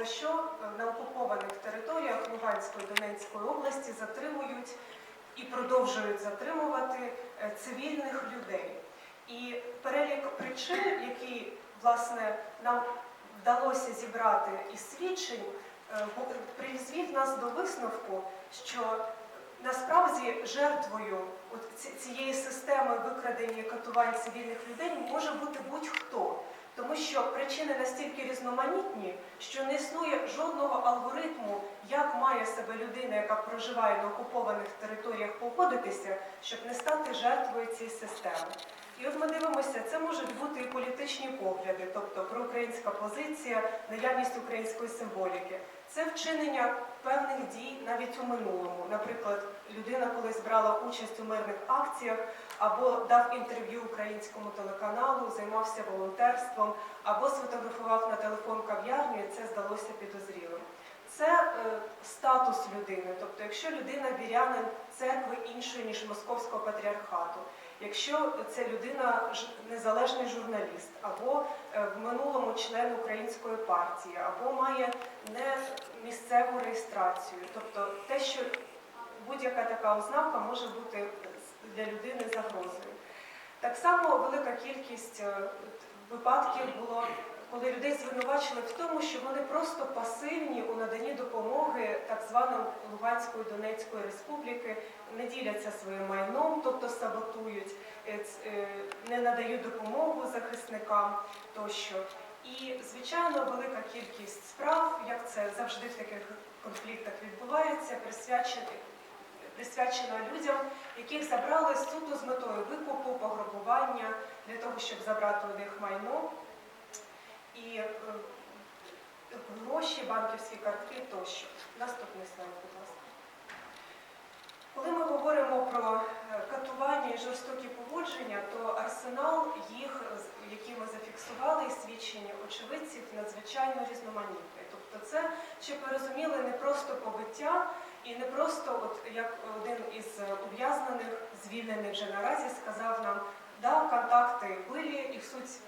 за що на окупованих територіях Луганської Донецької області затримують і продовжують затримувати е, цивільних людей. І перелік причин, які власне нам вдалося зібрати із свідчень, е, призвів нас до висновку, що насправді жертвою цієї системи викрадення і катувань цивільних людей може бути будь-хто. Тому що причини настільки різноманітні, що не існує жодного алгоритму, як має себе людина, яка проживає на окупованих територіях, поводитися, щоб не стати жертвою цієї системи. І от ми дивимося, це можуть бути і політичні погляди, тобто проукраїнська позиція, наявність української символіки. Це вчинення певних дій навіть у минулому. Наприклад, людина колись брала участь у мирних акціях або дав інтерв'ю українському телеканалу, займався волонтерством, або сфотографував на телефон кав'ярню, і це здалося підозрілим. Це е, статус людини, тобто, якщо людина вірянин церкви іншої, ніж московського патріархату, якщо це людина незалежний журналіст, або е, в минулому член української партії, або має не місцеву реєстрацію, тобто те, що будь-яка така ознака може бути для людини загрозою. Так само велика кількість е, випадків було, коли людей звинувачили в тому, що вони просто пасивні у наданні допомоги так званим Луганської Донецької республіки, не діляться своїм майном, тобто саботують, е, е, не надають допомогу захисникам тощо. І, звичайно, велика кількість справ, як це завжди в таких конфліктах відбувається, присвячені присвячена людям, яких забрали суто з метою викупу, пограбування для того, щоб забрати у них майно і е, гроші, банківські картки тощо. Наступний слайд, будь ласка. Коли ми говоримо про е, катування і жорстокі поводження, то арсенал їх, які ми зафіксували, і свідчення очевидців, надзвичайно різноманітний. Тобто, це, щоб ви розуміли, не просто побиття, і не просто, от як один із е, ув'язнених, звільнених вже наразі, сказав нам, да, контакти були, і суть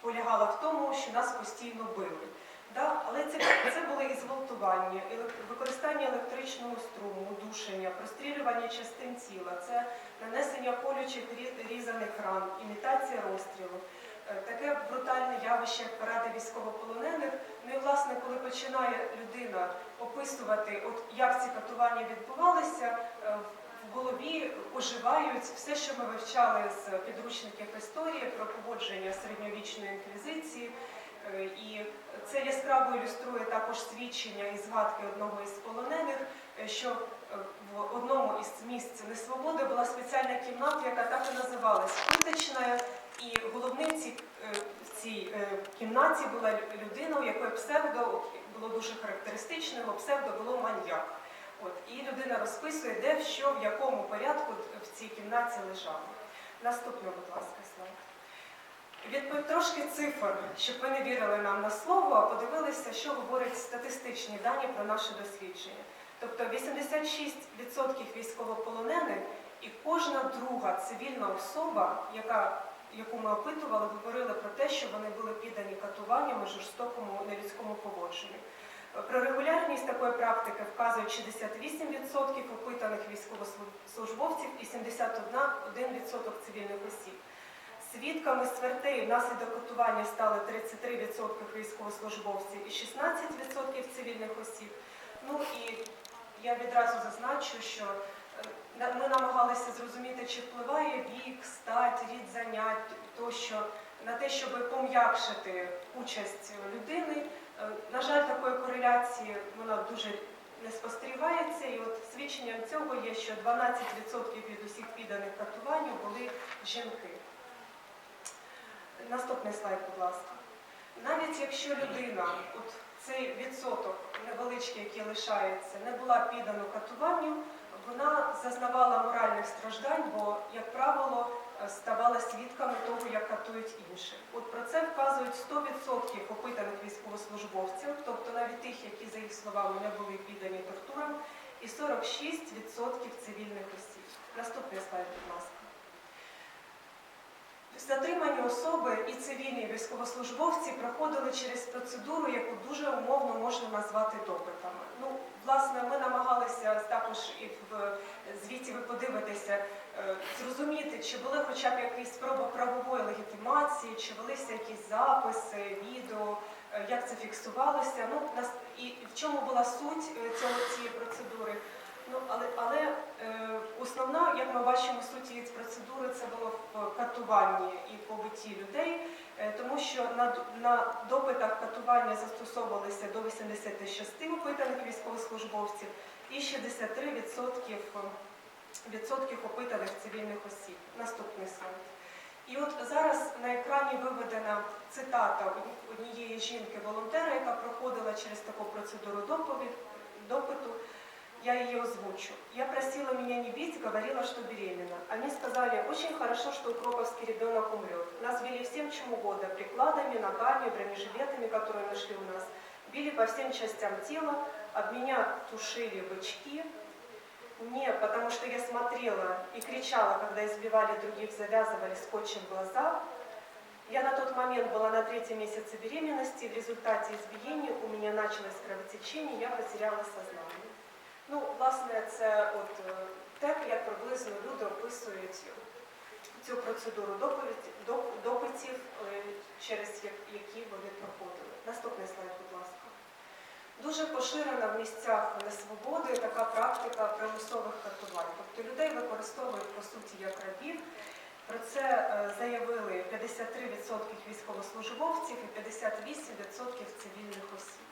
полягала в тому, що нас постійно били. Да? Але це, це були і зґвалтування, і використання електричного струму, удушення, прострілювання частин тіла, це нанесення колючих різаних ран, імітація розстрілу. Е, Таке брутальне явище, як паради військовополонених. Ну і власне, коли починає людина описувати, от як ці катування відбувалися, е, в голові оживають все, що ми вивчали з підручників історії про поводження середньовічної інквізиції. Е, І це яскраво ілюструє також свідчення і згадки одного із полонених, що в одному із місць несвободи була спеціальна кімната, яка так і називалась Куточна, і головним ці- е, в цій е, кімнаті була людина, у якої псевдо було дуже характеристичне, псевдо було маньяк. От, і людина розписує, де, що, в якому порядку в цій кімнаті лежало. Наступне, будь ласка, слайд. Від трошки цифр, щоб ви не вірили нам на слово, а подивилися, що говорять статистичні дані про наше дослідження. Тобто 86% військовополонених і кожна друга цивільна особа, яка, яку ми опитували, говорили про те, що вони були піддані катуванням і жорстокому нелюдському поводженню. Про регулярність такої практики вказують 68% опитаних військовослужбовців і 71% цивільних осіб. Свідками смертей внаслідок катування стали 33% військовослужбовців і 16% цивільних осіб. Ну і я відразу зазначу, що ми намагалися зрозуміти, чи впливає вік, стать, рід занять тощо на те, щоб пом'якшити участь людини. Е, На жаль, такої кореляції вона дуже не спостерігається, і от свідченням цього є, що 12% від усіх підданих катуванню були жінки. Наступний слайд, будь ласка. Навіть якщо людина, от цей відсоток невеличкий, який лишається, не була піддана катуванню, вона зазнавала моральних страждань, бо, як правило, е, ставала свідками того, як катують інших. От про це вказують 100% опитаних військовослужбовців, тобто навіть тих, які, за їх словами, не були піддані тортурам, і 46% цивільних осіб. Наступний слайд, будь ласка. Затримані особи і цивільні військовослужбовці проходили через процедуру, яку дуже умовно можна назвати допитами. Ну, власне, ми намагалися також і в звіті ви подивитеся, е, зрозуміти, чи були хоча б якісь спроби правової легітимації, чи велися якісь записи, відео, е, як це фіксувалося. Ну, і в чому була суть е, цього, цієї процедури. Ну, але, але е, основна, як ми бачимо, суть цієї процедури це було в катуванні і побитті людей, е, тому що на, на допитах катування застосовувалися до 86 опитаних військовослужбовців і 63% відсотків опитаних цивільних осіб. Наступний слайд. І от зараз на екрані виведена цитата однієї жінки-волонтера, яка проходила через таку процедуру доповідь, допиту. Я ее озвучу. Я просила меня не бить, говорила, что беременна. Они сказали, очень хорошо, что укроповский ребенок умрет. Нас били всем чем угодно, прикладами, ногами, бронежилетами, которые нашли у нас. Били по всем частям тела, об меня тушили бычки. Не, потому что я смотрела и кричала, когда избивали других, завязывали скотчем глаза. Я на тот момент была на третьем месяце беременности, в результате избиения у меня началось кровотечение, я потеряла сознание. Ну, власне, це от е, те, як приблизно люди описують цю процедуру допитів, е, через які вони проходили. Наступний слайд, будь ласка. Дуже поширена в місцях несвободи така практика примусових катувань. Тобто людей використовують по суті як рабів. Про це е, заявили 53% військовослужбовців і 58% цивільних осіб.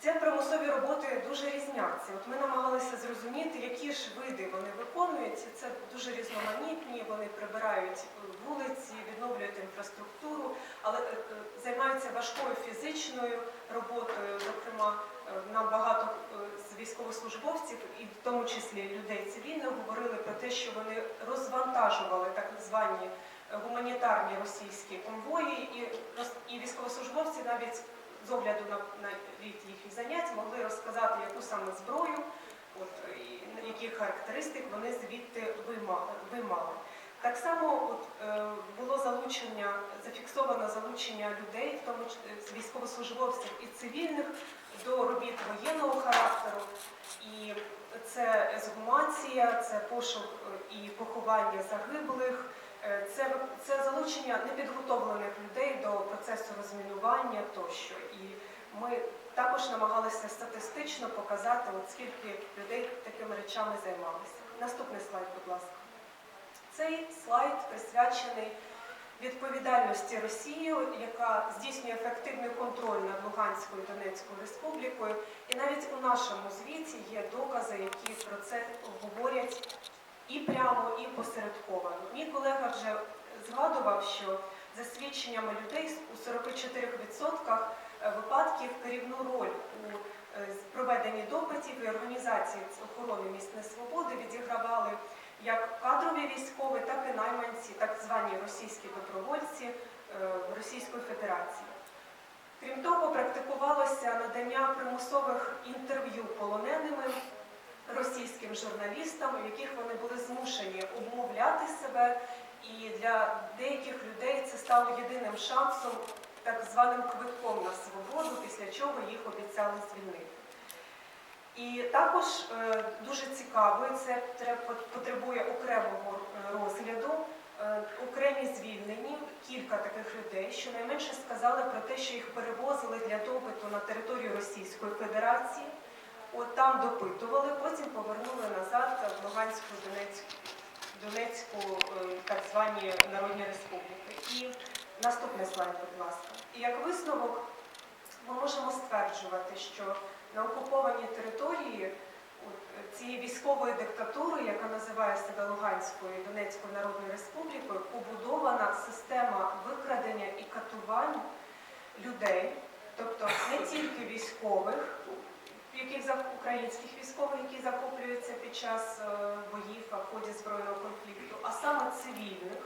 Ці примусові роботи дуже різняться. От ми намагалися зрозуміти, які ж види вони виконують. Це дуже різноманітні, вони прибирають вулиці, відновлюють інфраструктуру, але е, е, займаються важкою фізичною роботою. Зокрема, е, нам багато з військовослужбовців, і в тому числі людей цивільних, говорили про те, що вони розвантажували так звані гуманітарні російські конвої, і, і військовослужбовці навіть з огляду на, на рід їхніх занять могли розказати, яку саме зброю, от, і яких характеристик вони звідти виймали. Так само от, е, було залучення, зафіксовано залучення людей, в тому військовослужбовців і цивільних, до робіт воєнного характеру. І це ексгумація, це пошук е, і поховання загиблих, Це, це залучення непідготовлених людей до процесу розмінування тощо. І ми також намагалися статистично показати, от скільки людей такими речами займалися. Наступний слайд, будь ласка. Цей слайд присвячений відповідальності Росії, яка здійснює ефективний контроль над Луганською і Донецькою республікою. І навіть у нашому звіті є докази, які про це говорять і прямо, і посередковано. Мій колега вже згадував, що за свідченнями людей у 44% випадків керівну роль у е, проведенні допитів і організації охорони місць несвободи відігравали як кадрові військові, так і найманці, так звані російські добровольці е, Російської Федерації. Крім того, практикувалося надання примусових інтерв'ю полоненими російським журналістам, в яких вони були змушені обмовляти себе, і для деяких людей це стало єдиним шансом, так званим квитком на свободу, після чого їх обіцяли звільнити. І також е, дуже цікаво, і це потребує окремого е, розгляду. е, Окремі звільнені, кілька таких людей, що найменше сказали про те, що їх перевозили для допиту на територію Російської Федерації. От там допитували, потім повернули назад в Луганську, Донецьку, Донецьку так звані Народні Республіки. І наступний слайд, будь ласка. І як висновок ми можемо стверджувати, що на окупованій території цієї військової диктатури, яка називає себе Луганською і Донецькою Народною Республікою, побудована система викрадення і катувань людей, тобто не тільки військових, яких українських військових, які захоплюються під час е, боїв в ході збройного конфлікту, а саме цивільних.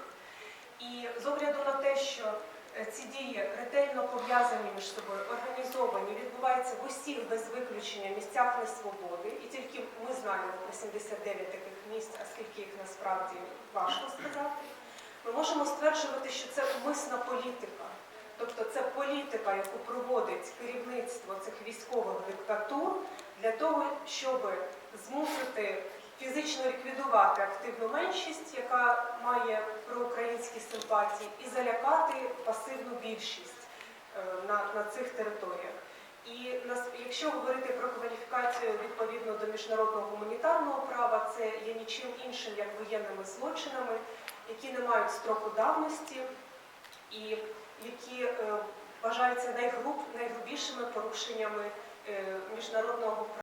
І з огляду на те, що е, ці дії ретельно пов'язані між собою, організовані, відбуваються в усіх без виключення місцях несвободи, і тільки ми знаємо про 79 таких місць, а скільки їх насправді важко сказати. Ми можемо стверджувати, що це умисна політика. Тобто це політика, яку проводить керівництво цих військових диктатур для того, щоб змусити фізично ліквідувати активну меншість, яка має проукраїнські симпатії, і залякати пасивну більшість е, на, на цих територіях. І якщо говорити про кваліфікацію відповідно до міжнародного гуманітарного права, це є нічим іншим як воєнними злочинами, які не мають строку давності і які е, вважаються найгруб, найгрубішими порушеннями е, міжнародного права.